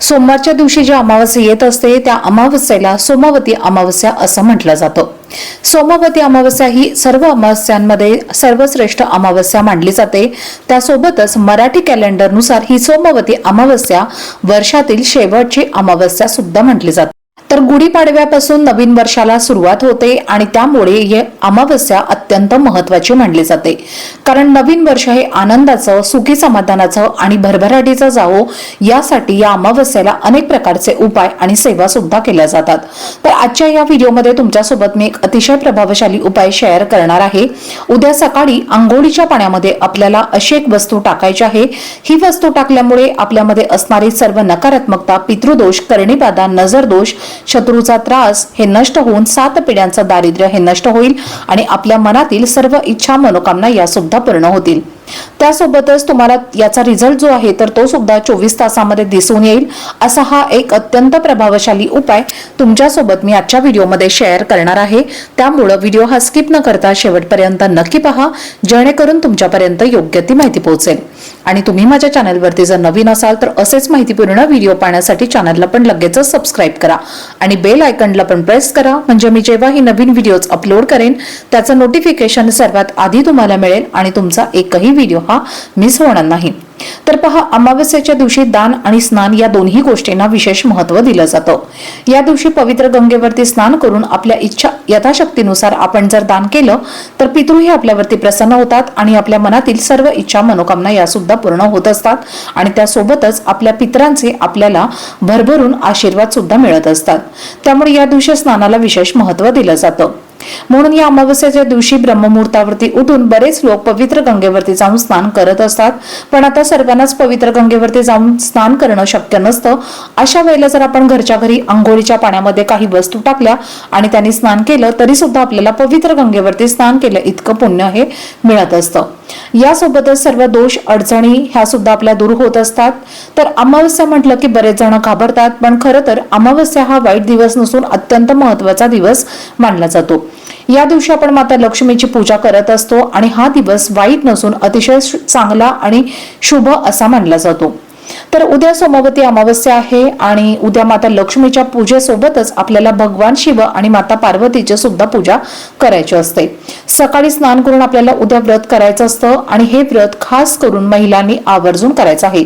सोमवारच्या दिवशी जी अमावस्या येत असते त्या अमावस्येला सोमावती अमावस्या असं म्हटलं जातं. सोमावती अमावस्या ही सर्व अमावस्यांमध्ये सर्वश्रेष्ठ अमावस्या मानली जाते. त्यासोबतच मराठी कॅलेंडरनुसार ही सोमवती अमावस्या वर्षातील शेवटची अमावस्या सुद्धा म्हटली जाते. तर गुढीपाडव्यापासून नवीन वर्षाला सुरुवात होते आणि त्यामुळे हे अमावस्या अत्यंत महत्वाची मानली जाते. कारण नवीन वर्ष हे आनंदाचं सुखी समाधानाचं आणि भरभराटीचं जावो यासाठी या अमावस्याला अनेक प्रकारचे उपाय आणि सेवा सुद्धा केल्या जातात. तर आजच्या या व्हिडिओमध्ये तुमच्यासोबत मी एक अतिशय प्रभावशाली उपाय शेअर करणार आहे. उद्या सकाळी आंघोळीच्या पाण्यामध्ये आपल्याला अशी एक वस्तू टाकायची आहे. ही वस्तू टाकल्यामुळे आपल्यामध्ये असणारी सर्व नकारात्मकता पितृदोष करणीपादा नजर दोष शत्रूचा त्रास हे नष्ट होऊन सात पिढ्यांचं दारिद्र्य हे नष्ट होईल आणि आपल्या मनातील सर्व इच्छा मनोकामना या सुद्धा पूर्ण होतील. त्यासोबतच तुम्हाला याचा रिझल्ट जो आहे तर तो सुद्धा चोवीस तासामध्ये दिसून येईल. असा हा एक अत्यंत प्रभावशाली उपाय तुमच्यासोबत मी आजच्या व्हिडिओमध्ये शेअर करणार आहे. त्यामुळं व्हिडिओ हा स्किप न करता शेवटपर्यंत नक्की पहा जेणेकरून तुमच्यापर्यंत योग्य ती माहिती पोहोचेल. आणि तुम्ही माझ्या चॅनलवरती जर नवीन असाल तर असेच माहितीपूर्ण व्हिडिओ पाहण्यासाठी चॅनलला पण लगेचच सबस्क्राईब करा. आणि बेल आयकनला पण प्रेस करा म्हणजे मी जेव्हा ही नवीन व्हिडिओज अपलोड करेन त्याचं नोटिफिकेशन सर्वात आधी तुम्हाला मिळेल आणि तुमचा एकही व्हिडिओ हा मिस होणार नाही. तर पहा अमावस्याच्या दिवशी दान आणि स्नान या दोन्ही गोष्टींना विशेष महत्त्व दिलं जातं. या दिवशी पवित्र गंगेवरती स्नान करून आपल्या इच्छा यथाशक्तीनुसार आपण जर दान केलं तर पितृही आपल्यावरती प्रसन्न होतात आणि आपल्या मनातील सर्व इच्छा मनोकामना या सुद्धा पूर्ण होत असतात आणि त्यासोबतच आपल्या पित्रांचे आपल्याला भरभरून आशीर्वाद सुद्धा मिळत असतात. त्यामुळे या दिवशी स्नानाला विशेष महत्त्व दिलं जातं. म्हणून या अमावस्याच्या दिवशी ब्रह्ममुहूर्तावरती उठून बरेच लोक पवित्र गंगेवरती जाऊन स्नान करत असतात. पण आता सर्वांनाच पवित्र गंगेवरती जाऊन स्नान करणं शक्य नसतं. अशा वेळेला जर आपण घरच्या घरी आंघोळीच्या पाण्यामध्ये काही वस्तू टाकल्या आणि त्यांनी स्नान केलं तरी सुद्धा आपल्याला पवित्र गंगेवरती स्नान केलं इतकं पुण्य हे मिळत असतं. यासोबतच सर्व दोष अडचणी ह्या सुद्धा आपल्या दूर होत असतात. तर अमावस्या म्हटलं की बरेच जण घाबरतात पण खरं तर अमावस्या हा वाईट दिवस नसून अत्यंत महत्त्वाचा दिवस मानला जातो. या दिवशी आपण माता लक्ष्मीची पूजा करत असतो आणि हा दिवस वाईट नसून अतिशय चांगला आणि शुभ असा मानला जातो. तर उद्या सोमवती अमावस्या आहे आणि उद्या माता लक्ष्मीच्या पूजेसोबतच आपल्याला भगवान शिव आणि माता पार्वतीची सुद्धा पूजा करायची असते. सकाळी स्नान करून आपल्याला उद्या व्रत करायचं असतं आणि हे व्रत खास करून महिलांनी आवर्जून करायचं आहे.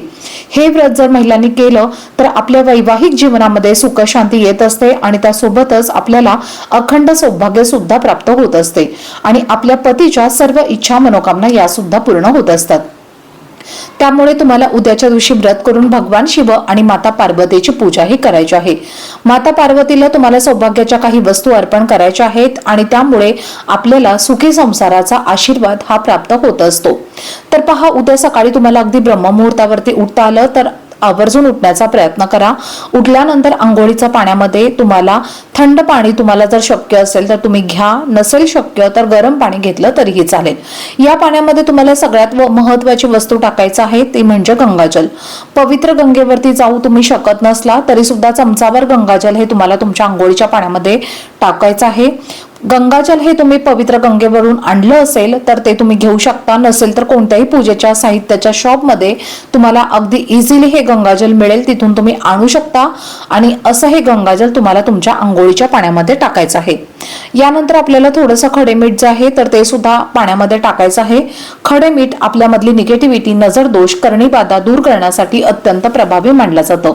हे व्रत जर महिलांनी केलं तर आपल्या वैवाहिक जीवनामध्ये सुख शांती येत असते आणि त्यासोबतच आपल्याला अखंड सौभाग्य सुद्धा प्राप्त होत असते आणि आपल्या पतीच्या सर्व इच्छा मनोकामना या सुद्धा पूर्ण होत असतात. त्यामुळे तुम्हाला उद्याच्या दिवशी व्रत करून भगवान शिव आणि माता पार्वतीची पूजाही करायची आहे. माता पार्वतीला तुम्हाला सौभाग्याच्या काही वस्तू अर्पण करायच्या आहेत आणि त्यामुळे आपल्याला सुखी संसाराचा आशीर्वाद हा प्राप्त होत असतो. तर पहा उद्या सकाळी तुम्हाला अगदी ब्रह्ममुहूर्तावरती उठता आलं तर आवर्जून उठण्याचा प्रयत्न करा. उठल्यानंतर आंघोळीच्या पाण्यामध्ये तुम्हाला थंड पाणी तुम्हाला जर शक्य असेल तर तुम्ही घ्या. नसेल शक्य तर गरम पाणी घेतलं तरीही चालेल. या पाण्यामध्ये तुम्हाला सगळ्यात महत्वाची वस्तू टाकायचं आहे ती म्हणजे गंगाजल. पवित्र गंगेवरती जाऊ तुम्ही शकत नसला तरी सुद्धा चमचावर गंगाजल हे तुम्हाला तुमच्या आंघोळीच्या पाण्यामध्ये टाकायचं आहे. गंगाजल हे तुम्ही पवित्र गंगेवरून आणलं असेल तर ते तुम्ही घेऊ शकता. नसेल तर कोणत्याही पूजेच्या साहित्याच्या शॉपमध्ये तुम्हाला अगदी इझिली हे गंगाजल मिळेल तिथून तुम्ही आणू शकता. आणि असं हे गंगाजल तुम्हाला तुमच्या आंघोळीच्या पाण्यामध्ये टाकायचं आहे. यानंतर आपल्याला थोडंसं खडे मीठ जे आहे तर ते सुद्धा पाण्यामध्ये टाकायचं आहे. खडे मीठ आपल्यामधली निगेटिव्हिटी नजर दोष करणीबाधा दूर करण्यासाठी अत्यंत प्रभावी मानलं जातं.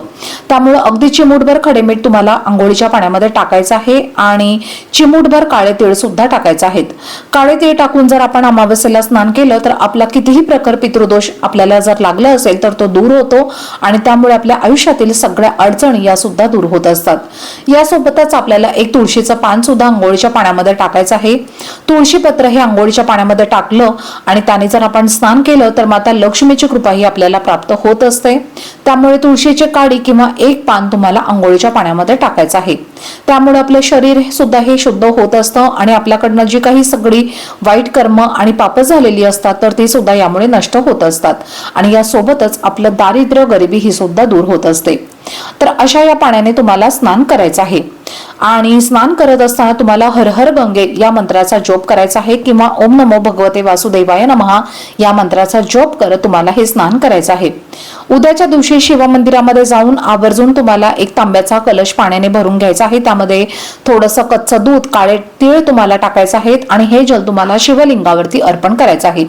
त्यामुळे अगदी चिमूटभर खडे मीठ तुम्हाला आंघोळीच्या पाण्यामध्ये टाकायचं आहे. आणि चिमूटभर काळे तीळ सुद्धा टाकायचे आहेत. काळे तीळ टाकून जर आपण अमावस्येला स्नान केलं तर आपला कितीही प्रकार पितृदोष आपल्याला जर लागला असेल तर तो दूर होतो आणि त्यामुळे आपल्या आयुष्यातील सगळ्या अडचणी या सुद्धा दूर होत असतात. यासोबतच आपल्याला एक तुळशीचं पान सुद्धा आंघोळीच्या पाण्यामध्ये टाकायचं आहे. तुळशी पत्र हे आंघोळीच्या पाण्यामध्ये टाकलं आणि त्याने जर आपण स्नान केलं तर माता लक्ष्मीची कृपा ही आपल्याला प्राप्त होत असते. त्यामुळे तुळशीची काडी किंवा एक पान तुम्हाला आंघोळीच्या पाण्यामध्ये टाकायचं आहे. त्यामुळे आपलं शरीर सुद्धा हे शुद्ध होत असतं आणि आपल्याकडनं जी काही सगळी वाईट कर्म आणि पाप झालेली असतात तर ती सुद्धा यामुळे नष्ट होत असतात. आणि यासोबतच आपलं दारिद्र्य गरिबी ही सुद्धा दूर होत असते. तर अशा या पाण्याने तुम्हाला स्नान करायचं आहे. आणि स्नान करत असताना तुम्हाला हर हर गंगे या मंत्राचा जप करायचा आहे किंवा ओम नमो भगवते वासुदेवाय नमहा या मंत्राचा जप करत तुम्हाला हे स्नान करायचं आहे. उद्याच्या दिवशी शिव मंदिरामध्ये जाऊन आवर्जून तुम्हाला एक तांब्याचा कलश पाण्याने भरून घ्यायचा आहे. त्यामध्ये थोडंसं कच्चं दूध काळे तीळ तुम्हाला टाकायचं आहे आणि हे जल तुम्हाला शिवलिंगावरती अर्पण करायचं आहे.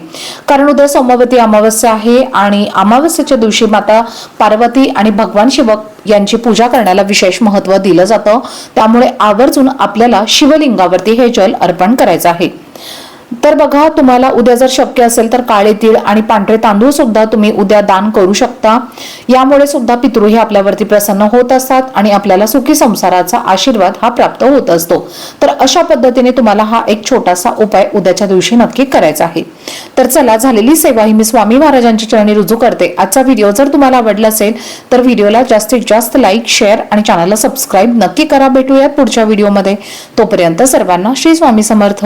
कारण उद्या सोमवती अमावस्या आहे आणि अमावस्येच्या दिवशी माता पार्वती आणि भगवान शिव यांची पूजा करण्याला विशेष महत्त्व दिलं जातं. त्यामुळे त्यामुळे आवर्जून आपल्याला शिवलिंगावरती हे जल अर्पण करायचं आहे. तर बघा तुम्हाला उद्या जर शक्य असेल तर काळे तीळ आणि पांढरे तांदूळ सुद्धा तुम्ही उद्या दान करू शकता. यामुळे सुद्धा पितृ हे आपल्यावरती प्रसन्न होत असतात आणि आपल्याला सुखी संसाराचा आशीर्वाद हा प्राप्त होत असतो. तर अशा पद्धतीने तुम्हाला हा एक छोटासा उपाय उद्याच्या दिवशी नक्की करायचा आहे. तर चला झालेली सेवा ही मी स्वामी महाराजांच्या चरणी रुजू करते. आजचा व्हिडिओ जर तुम्हाला आवडला असेल तर व्हिडिओला जास्तीत जास्त लाईक शेअर आणि चॅनलला सबस्क्राईब नक्की करा. भेटूयात पुढच्या व्हिडिओमध्ये. तोपर्यंत सर्वांना श्री स्वामी समर्थ.